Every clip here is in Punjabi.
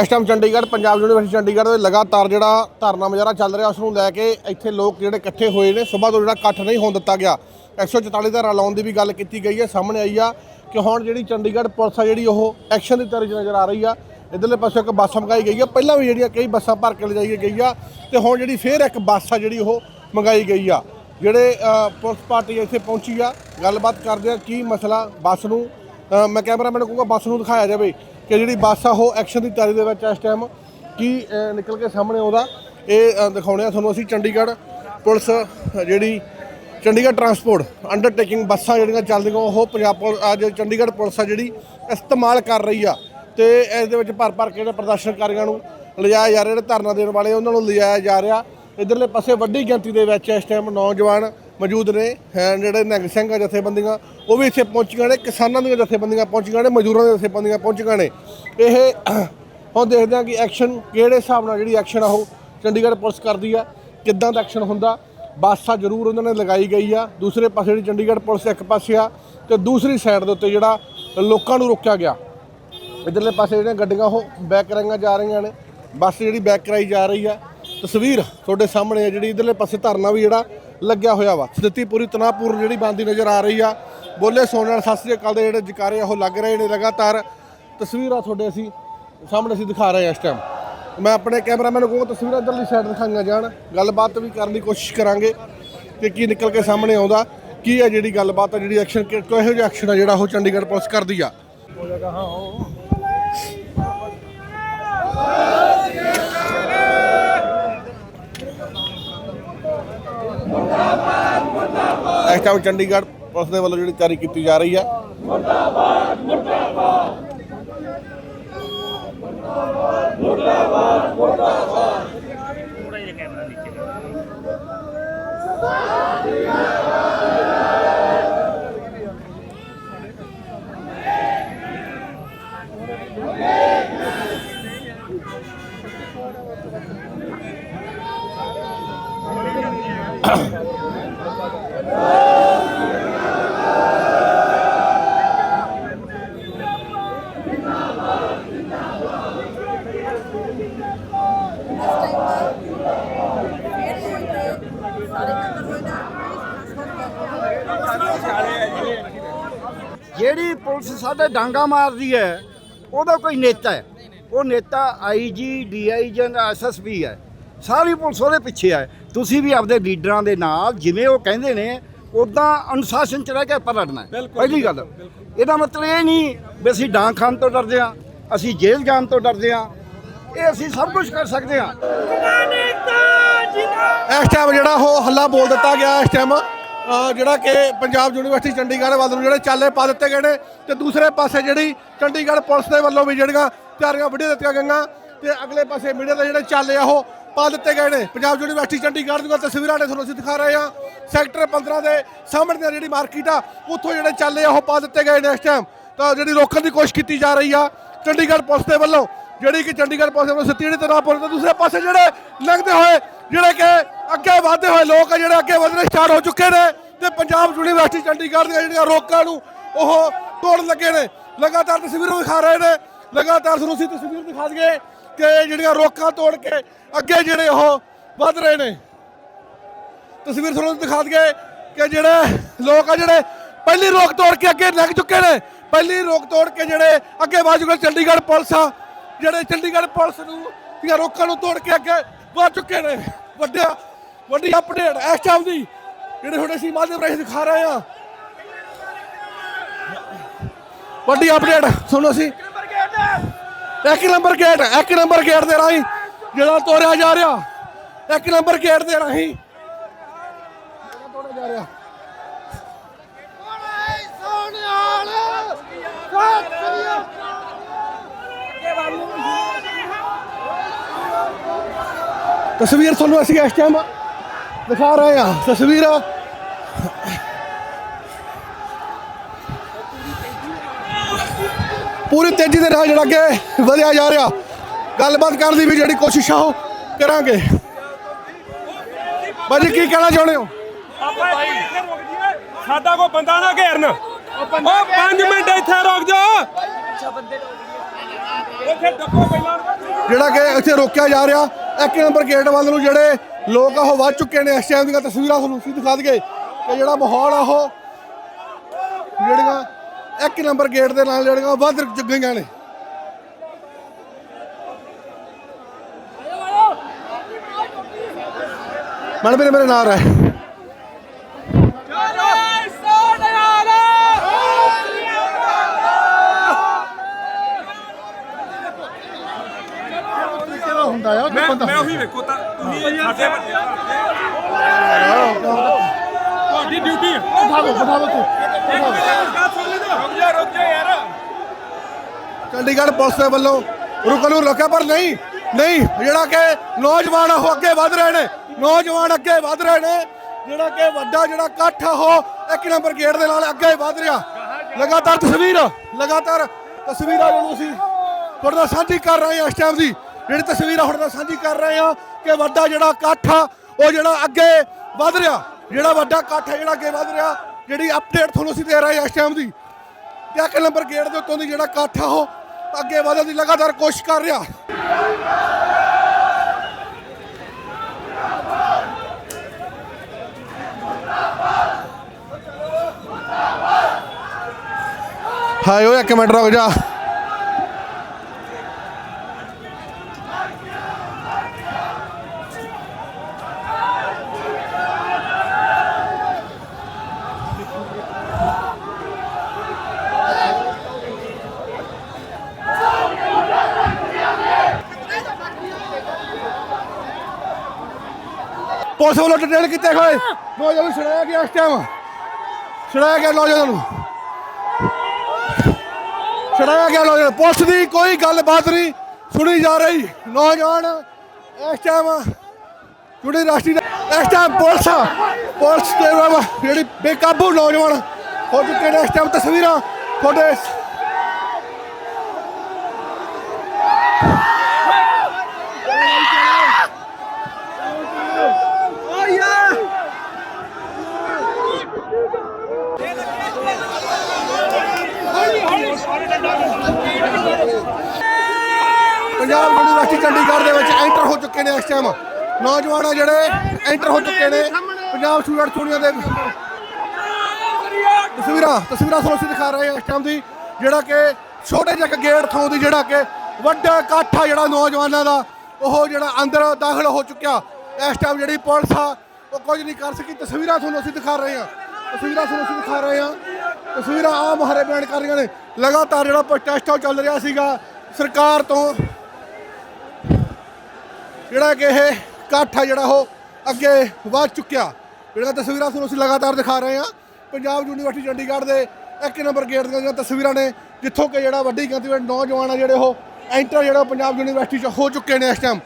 ਇਸ ਟਾਈਮ ਚੰਡੀਗੜ੍ਹ, ਪੰਜਾਬ ਯੂਨੀਵਰਸਿਟੀ ਚੰਡੀਗੜ੍ਹ ਦੇ ਲਗਾਤਾਰ ਜਿਹੜਾ ਧਰਨਾ ਮੁਜ਼ਾਹਰਾ ਚੱਲ ਰਿਹਾ, ਉਸ ਨੂੰ ਲੈ ਕੇ ਇੱਥੇ ਲੋਕ ਜਿਹੜੇ ਇਕੱਠੇ ਹੋਏ ਨੇ, ਸਵੇਰ ਤੋਂ ਜਿਹੜਾ ਇਕੱਠ ਨਹੀਂ ਹੋਣ ਦਿੱਤਾ ਗਿਆ। 144 ਦਾ ਲਾਉਣ ਦੀ ਵੀ ਗੱਲ ਕੀਤੀ ਗਈ ਹੈ, ਸਾਹਮਣੇ ਆਈ ਆ ਕਿ ਹੁਣ ਜਿਹੜੀ ਚੰਡੀਗੜ੍ਹ ਪੁਲਿਸ ਆ, ਜਿਹੜੀ ਉਹ ਐਕਸ਼ਨ ਦੀ ਤਰ੍ਹਾਂ ਨਜ਼ਰ ਆ ਰਹੀ ਆ। ਇਧਰਲੇ ਪਾਸੇ ਇੱਕ ਬੱਸ ਮੰਗਾਈ ਗਈ ਆ। ਪਹਿਲਾਂ ਵੀ ਜਿਹੜੀਆਂ ਕਈ ਬੱਸਾਂ ਭਰ ਕੇ ਲਿਜਾਈ ਗਈ ਆ ਤੇ ਹੁਣ ਜਿਹੜੀ ਫੇਰ ਇੱਕ ਬੱਸ ਆ, ਜਿਹੜੀ ਉਹ ਮੰਗਾਈ ਗਈ ਆ। ਜਿਹੜੇ ਪੁਲਿਸ ਪਾਰਟੀ ਇੱਥੇ ਪਹੁੰਚੀ ਆ। ਗੱਲਬਾਤ ਕਰਦੇ ਆ ਕੀ ਮਸਲਾ ਬੱਸ ਨੂੰ। ਮੈਂ ਕੈਮਰਾਮੈਨ ਨੂੰ ਕਹੂੰਗਾ ਬੱਸ ਨੂੰ ਦਿਖਾਇਆ ਜਾਵੇ। ਕਿ ਜਿਹੜੀ ਬੱਸ ਆ, ਉਹ ਐਕਸ਼ਨ ਦੀ ਤਿਆਰੀ ਦੇ ਵਿੱਚ ਇਸ ਟਾਈਮ ਕੀ ਨਿਕਲ ਕੇ ਸਾਹਮਣੇ ਆਉਂਦਾ। ਇਹ ਦਿਖਾਉਣੇ ਆ ਤੁਹਾਨੂੰ ਅਸੀਂ ਚੰਡੀਗੜ੍ਹ ਪੁਲਿਸ, ਜਿਹੜੀ ਚੰਡੀਗੜ੍ਹ ਟਰਾਂਸਪੋਰਟ ਅੰਡਰਟੇਕਿੰਗ ਬੱਸਾਂ ਜਿਹੜੀਆਂ ਚੱਲਦੀਆਂ, ਉਹ ਪੰਜਾਬ ਪੁਲ- ਅੱਜ ਚੰਡੀਗੜ੍ਹ ਪੁਲਿਸ ਆ ਜਿਹੜੀ ਇਸਤੇਮਾਲ ਕਰ ਰਹੀ ਆ ਤੇ ਇਸ ਦੇ ਵਿੱਚ ਭਰ ਭਰ ਕੇ ਜਿਹੜੇ ਪ੍ਰਦਰਸ਼ਨਕਾਰੀਆਂ ਨੂੰ ਲਿਜਾਇਆ ਜਾ ਰਿਹਾ, ਜਿਹੜੇ ਧਰਨਾ ਦੇਣ ਵਾਲੇ, ਉਹਨਾਂ ਨੂੰ ਲਿਜਾਇਆ ਜਾ ਰਿਹਾ। ਇਧਰਲੇ ਪਾਸੇ ਵੱਡੀ ਗਿਣਤੀ ਦੇ ਵਿੱਚ ਇਸ ਟਾਈਮ ਨੌਜਵਾਨ ਮੌਜੂਦ ਨੇ, ਹੈ ਜਿਹੜੇ ਨਿਹੰਗ ਸਿੰਘਾਂ ਜਥੇਬੰਦੀਆਂ, ਉਹ ਵੀ ਇੱਥੇ ਪਹੁੰਚੀਆਂ ਨੇ, ਕਿਸਾਨਾਂ ਦੀਆਂ ਜਥੇਬੰਦੀਆਂ ਪਹੁੰਚੀਆਂ ਨੇ, ਮਜ਼ਦੂਰਾਂ ਦੀਆਂ ਜਥੇਬੰਦੀਆਂ ਪਹੁੰਚੀਆਂ ਨੇ। ਇਹ ਹੁਣ ਦੇਖਦੇ ਹਾਂ ਕਿ ਐਕਸ਼ਨ ਕਿਹੜੇ ਹਿਸਾਬ ਨਾਲ ਜਿਹੜੀ ਐਕਸ਼ਨ ਆ ਉਹ ਚੰਡੀਗੜ੍ਹ ਪੁਲਿਸ ਕਰਦੀ ਆ, ਕਿੱਦਾਂ ਦਾ ਐਕਸ਼ਨ ਹੁੰਦਾ। ਬਾਸਾ ਜ਼ਰੂਰ ਉਹਨਾਂ ਨੇ ਲਗਾਈ ਗਈ ਆ, ਦੂਸਰੇ ਪਾਸੇ ਜਿਹੜੀ ਚੰਡੀਗੜ੍ਹ ਪੁਲਿਸ ਇੱਕ ਪਾਸੇ ਆ ਤੇ ਦੂਸਰੀ ਸਾਈਡ ਦੇ ਉੱਤੇ ਜਿਹੜਾ ਲੋਕਾਂ ਨੂੰ ਰੋਕਿਆ ਗਿਆ। ਇਧਰਲੇ ਪਾਸੇ ਜਿਹੜੀਆਂ ਗੱਡੀਆਂ ਉਹ ਬੈਕ ਕਰਾਈਆਂ ਜਾ ਰਹੀਆਂ ਨੇ, ਬੱਸ ਜਿਹੜੀ ਬੈਕ ਕਰਾਈ ਜਾ ਰਹੀ ਆ। ਤਸਵੀਰ ਤੁਹਾਡੇ ਸਾਹਮਣੇ ਆ, ਜਿਹੜੀ ਇਧਰਲੇ ਪਾਸੇ ਧਰਨਾ ਵੀ ਜਿਹੜਾ ਲੱਗਿਆ ਹੋਇਆ ਵਾ। ਸਥਿਤੀ ਪੂਰੀ ਤਣਾਅਪੂਰਨ ਜਿਹੜੀ ਬੰਦੀ ਨਜ਼ਰ ਆ ਰਹੀ ਆ। ਬੋਲੇ ਸੋਨ ਨਾਲ ਸਤਿ ਸ੍ਰੀ ਅਕਾਲ ਦੇ ਜਿਹੜੇ ਜਕਾਰੇ ਆ, ਉਹ ਲੱਗ ਰਹੇ ਨੇ ਲਗਾਤਾਰ। ਤਸਵੀਰਾਂ ਤੁਹਾਡੇ ਅਸੀਂ ਸਾਹਮਣੇ ਅਸੀਂ ਦਿਖਾ ਰਹੇ ਹਾਂ ਇਸ ਟਾਈਮ ਮੈਂ ਆਪਣੇ ਕੈਮਰਾਮੈਨ ਨੂੰ ਕਹੂੰਗਾ, ਤਸਵੀਰਾਂ ਇਧਰਲੀ ਸਾਈਡ ਦਿਖਾਈਆਂ ਜਾਣ। ਗੱਲਬਾਤ ਵੀ ਕਰਨ ਦੀ ਕੋਸ਼ਿਸ਼ ਕਰਾਂਗੇ ਕਿ ਕੀ ਨਿਕਲ ਕੇ ਸਾਹਮਣੇ ਆਉਂਦਾ। ਕੀ ਹੈ ਜਿਹੜੀ ਗੱਲਬਾਤ ਆ, ਜਿਹੜੀ ਐਕਸ਼ਨ ਕਿਹੋ ਜਿਹਾ ਐਕਸ਼ਨ ਆ ਜਿਹੜਾ ਉਹ ਚੰਡੀਗੜ੍ਹ ਪੁਲਿਸ ਕਰਦੀ ਆ? ਇਸ ਟਾਈਮ ਚੰਡੀਗੜ੍ਹ ਪੁਲਿਸ ਦੇ ਵੱਲੋਂ ਜਿਹੜੀ ਤਿਆਰੀ ਕੀਤੀ ਜਾ ਰਹੀ ਹੈ ਜਿਹੜੀ ਪੁਲਿਸ ਸਾਡੇ ਡਾਂਗਾ ਮਾਰਦੀ ਹੈ ਉਹਦਾ ਕੋਈ ਨੇਤਾ ਹੈ। ਉਹ ਨੇਤਾ ਆਈਜੀ ਡੀਆਈਜੀ ਐਸਐਸਪੀ ਹੈ। ਸਾਰੀ ਪੁਲਿਸ ਉਹਦੇ ਪਿੱਛੇ ਹੈ। ਤੁਸੀਂ ਵੀ ਆਪਦੇ ਲੀਡਰਾਂ ਦੇ ਨਾਲ ਜਿਵੇਂ ਉਹ ਕਹਿੰਦੇ ਨੇ ਉਦਾਂ ਅਨੁਸ਼ਾਸਨ ਚ ਰਹਿ ਕੇ ਆਪਾਂ ਲੜਨਾ ਹੈ। ਪਹਿਲੀ ਗੱਲ। ਇਹਦਾ ਮਤਲਬ ਇਹ ਨਹੀਂ ਵੀ ਅਸੀਂ ਡਾਂਗ ਖਾਨ ਤੋਂ ਡਰਦੇ ਹਾਂ ਅਸੀਂ ਜੇਲ੍ਹ ਜਾਣ ਤੋਂ ਡਰਦੇ ਹਾਂ। ਇਹ ਅਸੀਂ ਸਭ ਕੁਝ ਕਰ ਸਕਦੇ ਹਾਂ। ਇਸ ਟਾਈਮ ਜਿਹੜਾ ਉਹ ਹੱਲਾ ਬੋਲ ਦਿੱਤਾ ਗਿਆ ਇਸ ਟਾਈਮ ਜਿਹੜਾ ਕਿ ਪੰਜਾਬ ਯੂਨੀਵਰਸਿਟੀ ਚੰਡੀਗੜ੍ਹ ਵੱਲ ਨੂੰ ਜਿਹੜੇ ਚਾਲੇ ਪਾ ਦਿੱਤੇ ਗਏ ਨੇ ਤੇ ਦੂਸਰੇ ਪਾਸੇ ਜਿਹੜੀ ਚੰਡੀਗੜ੍ਹ ਪੁਲਿਸ ਦੇ ਵੱਲੋਂ ਵੀ ਜਿਹੜੀਆਂ ਤਿਆਰੀਆਂ ਵੀਡੀਓ ਦਿੱਤੀਆਂ ਗਈਆਂ ਤੇ ਅਗਲੇ ਪਾਸੇ ਮੀਡੀਆ ਦੇ ਜਿਹੜੇ ਚਾਲੇ ਆ ਉਹ ਪਾ ਦਿੱਤੇ ਗਏ ਨੇ। ਪੰਜਾਬ ਯੂਨੀਵਰਸਿਟੀ ਚੰਡੀਗੜ੍ਹ ਦੀਆਂ ਤਸਵੀਰਾਂ ਨੇ ਤੁਹਾਨੂੰ ਅਸੀਂ ਦਿਖਾ ਰਹੇ ਹਾਂ। ਸੈਕਟਰ 15 ਦੇ ਸਾਹਮਣੇ ਦੀ ਜਿਹੜੀ ਮਾਰਕੀਟ ਆ, ਉੱਥੋਂ ਜਿਹੜੇ ਚਾਲੇ ਆ ਉਹ ਪਾ ਦਿੱਤੇ ਗਏ ਨੇ ਇਸ ਟਾਈਮ ਤਾਂ ਜਿਹੜੀ ਰੋਕਣ ਦੀ ਕੋਸ਼ਿਸ਼ ਕੀਤੀ ਜਾ ਰਹੀ ਆ, ਚੰਡੀਗੜ੍ਹ ਪੁਲਿਸ ਦੇ ਵੱਲੋਂ, ਜਿਹੜੀ ਕਿ ਚੰਡੀਗੜ੍ਹ ਪੁਲਿਸ ਦੇ ਵੱਲੋਂ ਸੱਤੀ ਜਿਹੜੀ ਤਨਾਅ ਪੁਲਿਸ ਦੂਸਰੇ ਪਾਸੇ ਜਿਹੜੇ ਲੰਘਦੇ ਹੋਏ ਜਿਹੜੇ ਕਿ ਅੱਗੇ ਵਧਦੇ ਹੋਏ ਲੋਕ ਆ, ਜਿਹੜੇ ਅੱਗੇ ਵਧਣੇ ਸਟਾਰਟ ਹੋ ਚੁੱਕੇ ਨੇ ਤੇ ਪੰਜਾਬ ਯੂਨੀਵਰਸਿਟੀ ਚੰਡੀਗੜ੍ਹ ਦੀਆਂ ਜਿਹੜੀਆਂ ਰੋਕਾਂ ਨੂੰ ਉਹ ਤੋੜਨ ਲੱਗੇ ਨੇ। ਲਗਾਤਾਰ ਤਸਵੀਰਾਂ ਦਿਖਾ ਰਹੇ ਨੇ। ਲਗਾਤਾਰ ਤੁਹਾਨੂੰ ਅਸੀਂ ਤਸਵੀਰ ਦਿਖਾ ਦਈਏ ਕਿ ਜਿਹੜੀਆਂ ਰੋਕਾਂ ਤੋੜ ਕੇ ਅੱਗੇ ਜਿਹੜੇ ਉਹ ਵੱਧ ਰਹੇ ਨੇ। ਤਸਵੀਰ ਤੁਹਾਨੂੰ ਦਿਖਾ ਦਈਏ ਕਿ ਜਿਹੜੇ ਲੋਕ ਆ, ਜਿਹੜੇ ਪਹਿਲੀ ਰੋਕ ਤੋੜ ਕੇ ਅੱਗੇ ਲੱਗ ਚੁੱਕੇ ਨੇ। ਪਹਿਲੀ ਰੋਕ ਤੋੜ ਕੇ ਜਿਹੜੇ ਅੱਗੇ ਵੱਧ ਚੁੱਕੇ ਚੰਡੀਗੜ੍ਹ ਪੁਲਿਸ ਆ, ਜਿਹੜੇ ਚੰਡੀਗੜ੍ਹ ਪੁਲਿਸ ਨੂੰ ਦੀਆਂ ਰੋਕਾਂ ਨੂੰ ਤੋੜ ਕੇ ਅੱਗੇ ਵਧ ਚੁੱਕੇ ਨੇ। ਵੱਡਿਆ, ਵੱਡੀ ਅਪਡੇਟ ਇਸ ਟਾਈਮ ਦੀ। ਜਿਹੜੇ ਹੁਣ ਅਸੀਂ ਮਾਧਿਅਮ ਰਾਹੀਂ ਦਿਖਾ ਰਹੇ ਆ ਵੱਡੀ ਅਪਡੇਟ ਸੁਣੋ ਅਸੀਂ। ਇੱਕ ਨੰਬਰ ਗੇਟ, ਇੱਕ ਨੰਬਰ ਗੇਟ ਦੇ ਰਾਹੀਂ ਜਿਹੜਾ ਤੋੜਿਆ ਜਾ ਰਿਹਾ। ਇੱਕ ਨੰਬਰ ਗੇਟ ਦੇ ਰਾਹੀਂ ਤੋੜਿਆ ਜਾ ਰਿਹਾ ਤਸਵੀਰ ਤੁਹਾਨੂੰ ਅਸੀਂ ਇਸ ਟਾਈਮ ਦਿਖਾ ਰਹੇ ਹਾਂ। ਤਸਵੀਰ ਪੂਰੀ ਤੇਜ਼ੀ ਦੇ ਨਾਲ ਜਿਹੜਾ ਅੱਗੇ ਵਧਿਆ ਜਾ ਰਿਹਾ। ਗੱਲਬਾਤ ਕਰਨ ਦੀ ਵੀ ਜਿਹੜੀ ਕੋਸ਼ਿਸ਼ ਆ ਉਹ ਕਰਾਂਗੇ। ਬਾਜੀ ਕੀ ਕਹਿਣਾ ਚਾਹੁੰਦੇ ਹੋ? ਆਪਾਂ ਇੱਥੇ ਰੁਕ ਜੀਏ ਸਾਡਾ ਕੋਈ ਬੰਦਾ ਨਾ ਘੇਰਨ। ਉਹ 5 ਮਿੰਟ ਇੱਥੇ ਰੁਕ ਜਾ। ਇੱਥੇ ਡੱਕੋ ਪਹਿਲਾਂ ਜਿਹੜਾ ਕਿ ਇੱਥੇ ਰੋਕਿਆ ਜਾ ਰਿਹਾ। ਇੱਕ ਨੰਬਰ ਗੇਟ ਵੱਲ ਨੂੰ ਜਿਹੜੇ ਲੋਕ ਆ, ਉਹ ਵੱਧ ਚੁੱਕੇ ਨੇ ਇਸ ਟਾਈਮ ਦੀਆਂ ਤਸਵੀਰਾਂ ਤੁਹਾਨੂੰ ਅਸੀਂ ਦਿਖਾ ਦਈਏ ਕਿ ਜਿਹੜਾ ਮਾਹੌਲ ਆ, ਉਹ ਜਿਹੜੀਆਂ ਇੱਕ ਨੰਬਰ ਗੇਟ ਦੇ ਨਾਲ ਜਿਹੜੀਆਂ ਵੱਧ ਗਈਆਂ ਨੇ। ਮਨ ਮੇਰੇ ਮੇਰੇ ਨਾਲ ਹੈ ਹੁੰਦਾ ਆ ਮੈਂ ਮੈਂ ਉਹੀ ਵੇਖੋ ਤਾਂ ਤੁਸੀਂ ਸਾਡੇ ਵੱਡੇ ਤੁਹਾਡੀ ਡਿਊਟੀ ਹੈ। ਬਿਠਾਵੋ ਬਿਠਾਵੋ ਤੂੰ ਰੁਕ ਜਾ ਰੁਕ ਜਾ ਯਾਰ। ਚੰਡੀਗੜ੍ਹ ਪੁਲਿਸ ਦੇ ਵੱਲੋਂ ਰੁਕਣ ਨੂੰ ਰੋਕਿਆ ਪਰ ਨਹੀਂ ਨਹੀਂ ਜਿਹੜਾ ਕਿ ਨੌਜਵਾਨ ਆ ਉਹ ਅੱਗੇ ਵਧ ਰਹੇ ਨੇ ਨੌਜਵਾਨ ਅੱਗੇ ਵਧ ਰਹੇ ਨੇ ਜਿਹੜਾ ਕਿ ਵੱਡਾ ਜਿਹੜਾ ਇਕੱਠ ਆ ਉਹ ਇੱਕ ਨੰਬਰ ਗੇਟ ਦੇ ਨਾਲ ਅੱਗੇ ਵਧ ਰਿਹਾ। ਲਗਾਤਾਰ ਤਸਵੀਰ ਲਗਾਤਾਰ ਤਸਵੀਰਾਂ ਜਿਹੜੀਆਂ ਅਸੀਂ ਤੁਹਾਡੇ ਨਾਲ ਸਾਂਝੀ ਕਰ ਰਹੇ ਹਾਂ ਇਸ ਟਾਈਮ ਦੀ। ਜਿਹੜੀ ਤਸਵੀਰਾਂ ਹੁਣ ਤੁਹਾਡੇ ਸਾਂਝੀ ਕਰ ਰਹੇ ਹਾਂ ਕਿ ਵੱਡਾ ਜਿਹੜਾ ਇਕੱਠ ਆ, ਉਹ ਜਿਹੜਾ ਅੱਗੇ ਵਧ ਰਿਹਾ। ਜਿਹੜਾ ਵੱਡਾ ਇਕੱਠ ਹੈ, ਜਿਹੜਾ ਅੱਗੇ ਵਧ ਰਿਹਾ, ਜਿਹੜੀ ਅਪਡੇਟ ਤੁਹਾਨੂੰ ਅਸੀਂ ਦੇ ਰਹੇ ਹਾਂ ਇਸ ਟਾਈਮ ਦੀ। ਤੇ ਇੱਕ ਨੰਬਰ ਗੇਟ ਦੇ ਉੱਤੋਂ ਦੀ ਜਿਹੜਾ ਇਕੱਠ ਆ, ਉਹ ਅੱਗੇ ਵਧਣ ਦੀ ਲਗਾਤਾਰ ਕੋਸ਼ਿਸ਼ ਕਰ ਰਿਹਾ। ਹਾਏ ਓਏ, ਇੱਕ ਮਿੰਟ ਰੁਕ ਜਾ। ਪੁਲਿਸ ਵੱਲੋਂ ਡਿਟੇਲ ਕੀਤੇ ਹੋਏ ਨੌਜਵਾਨ ਨੂੰ ਛੜਾਇਆ ਗਿਆ ਇਸ ਟਾਈਮ ਛੜਾਇਆ ਗਿਆ ਨੌਜਵਾਨ ਨੂੰ। ਛੜਾਇਆ ਗਿਆ ਨੌਜਵਾਨ ਪੁਲਿਸ ਦੀ ਕੋਈ ਗੱਲਬਾਤ ਨਹੀਂ ਸੁਣੀ ਜਾ ਰਹੀ। ਨੌਜਵਾਨ ਇਸ ਟਾਈਮ ਜਿਹੜੀ ਰਾਸ਼ਟਰੀ ਇਸ ਟਾਈਮ ਪੁਲਿਸ ਪੁਲਿਸ ਦੇ ਜਿਹੜੀ ਬੇਕਾਬੂ ਨੌਜਵਾਨ ਹੋ ਚੁੱਕੇ ਨੇ ਇਸ ਟਾਈਮ ਤਸਵੀਰਾਂ ਤੁਹਾਡੇ ਪੰਜਾਬ ਯੂਨੀਵਰਸਿਟੀ ਚੰਡੀਗੜ੍ਹ ਦੇ ਵਿੱਚ ਐਂਟਰ ਹੋ ਚੁੱਕੇ ਨੇ ਇਸ ਟਾਈਮ ਨੌਜਵਾਨ ਆ ਜਿਹੜੇ ਐਂਟਰ ਹੋ ਚੁੱਕੇ ਨੇ, ਪੰਜਾਬ ਸਟੂਡੈਂਟ ਯੂਨੀਅਨ ਦੇ ਤਸਵੀਰਾਂ ਤਸਵੀਰਾਂ ਤੁਹਾਨੂੰ ਅਸੀਂ ਦਿਖਾ ਰਹੇ ਹਾਂ ਇਸ ਟਾਈਮ ਦੀ, ਜਿਹੜਾ ਕਿ ਛੋਟੇ ਜਿਹੇ ਗੇਟ ਥਾਂ ਦੀ ਜਿਹੜਾ ਕਿ ਵੱਡਾ ਇਕੱਠ ਆ ਜਿਹੜਾ ਨੌਜਵਾਨਾਂ ਦਾ, ਉਹ ਜਿਹੜਾ ਅੰਦਰ ਦਾਖਲ ਹੋ ਚੁੱਕਿਆ। ਇਸ ਟਾਈਮ ਜਿਹੜੀ ਪੁਲਿਸ ਆ, ਉਹ ਕੁਝ ਨਹੀਂ ਕਰ ਸਕੀ। ਤਸਵੀਰਾਂ ਤੁਹਾਨੂੰ ਅਸੀਂ ਦਿਖਾ ਰਹੇ ਹਾਂ। ਤਸਵੀਰਾਂ ਤੁਹਾਨੂੰ ਅਸੀਂ ਦਿਖਾ ਰਹੇ ਹਾਂ। ਤਸਵੀਰਾਂ ਆਮ ਹਰੇ ਬਿਆਨ ਕਰ ਰਹੀਆਂ ਨੇ। ਲਗਾਤਾਰ ਜਿਹੜਾ ਪ੍ਰੋਟੈਸਟ ਉਹ ਚੱਲ ਰਿਹਾ ਸੀਗਾ। ਸਰਕਾਰ ਤੋਂ ਜਿਹੜਾ ਕਿ ਇਹ ਇਕੱਠ ਆ ਜਿਹੜਾ ਉਹ ਅੱਗੇ ਵੱਧ ਚੁੱਕਿਆ। ਜਿਹੜਾ ਤਸਵੀਰਾਂ ਤੁਹਾਨੂੰ ਅਸੀਂ ਲਗਾਤਾਰ ਦਿਖਾ ਰਹੇ ਹਾਂ, ਪੰਜਾਬ ਯੂਨੀਵਰਸਿਟੀ ਚੰਡੀਗੜ੍ਹ ਦੇ ਇੱਕ ਨੰਬਰ ਗੇਟ ਦੀਆਂ ਜਿਹੜੀਆਂ ਤਸਵੀਰਾਂ ਨੇ, ਜਿੱਥੋਂ ਕਿ ਜਿਹੜਾ ਵੱਡੀ ਗਿਣਤੀ ਵਿੱਚ ਨੌਜਵਾਨ ਆ ਜਿਹੜੇ ਉਹ ਐਂਟਰ ਜਿਹੜਾ ਪੰਜਾਬ ਯੂਨੀਵਰਸਿਟੀ 'ਚ ਹੋ ਚੁੱਕੇ ਨੇ ਇਸ ਟਾਈਮ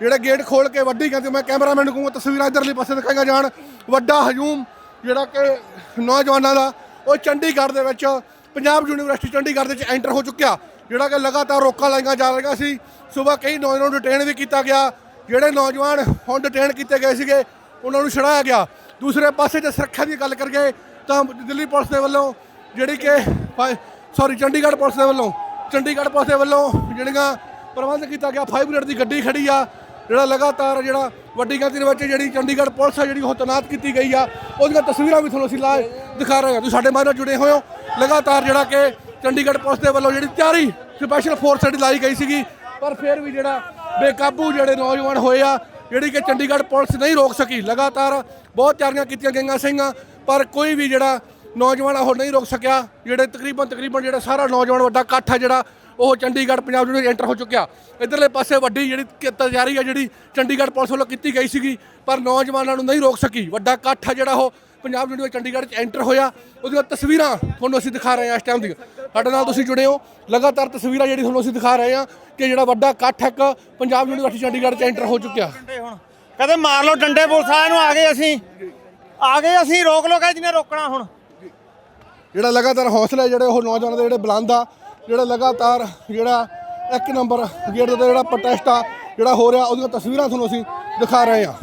ਜਿਹੜੇ ਗੇਟ ਖੋਲ ਕੇ ਵੱਡੀ ਗਿਣਤੀ, ਮੈਂ ਕੈਮਰਾਮੈਨ ਨੂੰ ਕਹੂੰਗਾ ਤਸਵੀਰਾਂ ਇਧਰਲੀ ਪਾਸੇ ਦਿਖਾਈਆਂ ਜਾਣ। ਵੱਡਾ ਹਜੂਮ ਜਿਹੜਾ ਕਿ ਨੌਜਵਾਨਾਂ ਦਾ, ਉਹ ਚੰਡੀਗੜ੍ਹ ਦੇ ਵਿੱਚ ਪੰਜਾਬ ਯੂਨੀਵਰਸਿਟੀ ਚੰਡੀਗੜ੍ਹ ਦੇ ਵਿੱਚ ਐਂਟਰ ਹੋ ਚੁੱਕਿਆ। ਜਿਹੜਾ ਕਿ ਲਗਾਤਾਰ ਰੋਕਾਂ ਲਾਈਆਂ ਜਾ ਰਹੀਆਂ ਸੀ। ਸਵੇਰ ਕਈ ਨੌਜਵਾਨਾਂ ਨੂੰ ਡਿਟੇਨ ਵੀ ਕੀਤਾ ਗਿਆ। ਜਿਹੜੇ ਨੌਜਵਾਨ ਹੁਣ ਡਿਟੇਨ ਕੀਤੇ ਗਏ ਸੀਗੇ, ਉਹਨਾਂ ਨੂੰ ਛੜਾਇਆ ਗਿਆ। ਦੂਸਰੇ ਪਾਸੇ ਜੇ ਸੁਰੱਖਿਆ ਦੀ ਗੱਲ ਕਰੀਏ, ਤਾਂ ਦਿੱਲੀ ਪੁਲਿਸ ਦੇ ਵੱਲੋਂ ਜਿਹੜੀ ਕਿ ਸੌਰੀ ਚੰਡੀਗੜ੍ਹ ਪੁਲਿਸ ਦੇ ਵੱਲੋਂ, ਚੰਡੀਗੜ੍ਹ ਪੁਲਿਸ ਦੇ ਵੱਲੋਂ ਜਿਹੜੀਆਂ ਪ੍ਰਬੰਧ ਕੀਤਾ ਗਿਆ 5 ਮਿੰਟ ਦੀ ਗੱਡੀ ਖੜੀ ਆ, ਜਿਹੜਾ ਲਗਾਤਾਰ ਜਿਹੜਾ ਵੱਡੀ ਗਿਣਤੀ ਦੇ ਵਿੱਚ ਜਿਹੜੀ ਚੰਡੀਗੜ੍ਹ ਪੁਲਿਸ ਆ, ਜਿਹੜੀ ਉਹ ਤੈਨਾਤ ਕੀਤੀ ਗਈ ਆ, ਉਹਦੀਆਂ ਤਸਵੀਰਾਂ ਵੀ ਤੁਹਾਨੂੰ ਅਸੀਂ ਲਾ ਦਿਖਾ ਰਹੇ ਹਾਂ। ਤੁਸੀਂ ਸਾਡੇ ਨਾਲ ਜੁੜੇ ਹੋਏ ਹੋ। ਲਗਾਤਾਰ ਜਿਹੜਾ ਕਿ ਚੰਡੀਗੜ੍ਹ ਪੁਲਿਸ ਦੇ ਵੱਲੋਂ ਜਿਹੜੀ ਤਿਆਰੀ ਸਪੈਸ਼ਲ ਫੋਰਸ ਜਿਹੜੀ ਲਾਈ ਗਈ ਸੀਗੀ, ਪਰ ਫਿਰ ਵੀ ਜਿਹੜਾ ਬੇਕਾਬੂ ਜਿਹੜੇ ਨੌਜਵਾਨ ਹੋਏ ਆ, ਜਿਹੜੀ ਕਿ ਚੰਡੀਗੜ੍ਹ ਪੁਲਿਸ ਨਹੀਂ ਰੋਕ ਸਕੀ, ਲਗਾਤਾਰ ਬਹੁਤ ਤਿਆਰੀਆਂ ਕੀਤੀਆਂ ਗਈਆਂ ਸੀਗੀਆਂ, ਪਰ ਕੋਈ ਵੀ ਜਿਹੜਾ ਨੌਜਵਾਨ ਆ, ਉਹ ਨਹੀਂ ਰੋਕ ਸਕਿਆ, ਜਿਹੜੇ ਤਕਰੀਬਨ ਤਕਰੀਬਨ ਜਿਹੜਾ ਸਾਰਾ ਨੌਜਵਾਨ ਵੱਡਾ ਇਕੱਠ ਹੈ ਜਿਹੜਾ, ਉਹ ਚੰਡੀਗੜ੍ਹ ਪੰਜਾਬ ਯੂਨੀਵਰਸਿਟੀ ਐਂਟਰ ਹੋ ਚੁੱਕਿਆ। ਇਧਰਲੇ ਪਾਸੇ ਵੱਡੀ ਜਿਹੜੀ ਕਿ ਤਿਆਰੀ ਆ ਜਿਹੜੀ ਚੰਡੀਗੜ੍ਹ ਪੁਲਿਸ ਵੱਲੋਂ ਕੀਤੀ ਗਈ ਸੀਗੀ, ਪਰ ਨੌਜਵਾਨਾਂ ਨੂੰ ਨਹੀਂ ਰੋਕ ਸਕੀ, ਵੱਡਾ ਇਕੱਠ ਹੈ ਜਿਹੜਾ ਉਹ ਪੰਜਾਬ ਯੂਨੀਵਰਸਿਟੀ ਚੰਡੀਗੜ੍ਹ ਚ ਐਂਟਰ ਹੋਇਆ। ਉਹਦੀਆਂ ਤਸਵੀਰਾਂ ਤੁਹਾਨੂੰ ਅਸੀਂ ਦਿਖਾ ਰਹੇ ਹਾਂ ਇਸ ਟਾਈਮ ਦੀਆਂ। ਸਾਡੇ ਨਾਲ ਤੁਸੀਂ ਜੁੜੇ ਹੋ। ਲਗਾਤਾਰ ਤਸਵੀਰਾਂ ਜਿਹੜੀ ਤੁਹਾਨੂੰ ਅਸੀਂ ਦਿਖਾ ਰਹੇ ਹਾਂ ਕਿ ਜਿਹੜਾ ਵੱਡਾ ਇਕੱਠ ਇੱਕ ਪੰਜਾਬ ਯੂਨੀਵਰਸਿਟੀ ਚੰਡੀਗੜ੍ਹ ਚ ਐਂਟਰ ਹੋ ਚੁੱਕਿਆ। ਕਹਿੰਦੇ ਮਾਰ ਲਓ ਡੰਡੇ ਪੁਲਿਸ ਵਾਲਿਆਂ ਨੂੰ ਆ ਗਏ ਅਸੀਂ। ਆ ਗਏ ਅਸੀਂ ਰੋਕ ਲੋ ਕਹੇ ਜਿਹਨੇ ਰੋਕਣਾ ਹੁਣ। ਜਿਹੜਾ ਲਗਾਤਾਰ ਹੌਸਲੇ ਜਿਹੜੇ ਉਹ ਨੌਜਵਾਨਾਂ ਦੇ ਜਿਹੜੇ ਬੁਲੰਦ ਆ ਜਿਹੜਾ ਲਗਾਤਾਰ ਜਿਹੜਾ ਇੱਕ ਨੰਬਰ ਗੇਟ ਦੇ ਜਿਹੜਾ ਪ੍ਰੋਟੈਸਟ ਆ ਜਿਹੜਾ ਹੋ ਰਿਹਾ ਉਹਦੀਆਂ ਤਸਵੀਰਾਂ ਤੁਹਾਨੂੰ ਅਸੀਂ ਦਿਖਾ ਰਹੇ ਹਾਂ।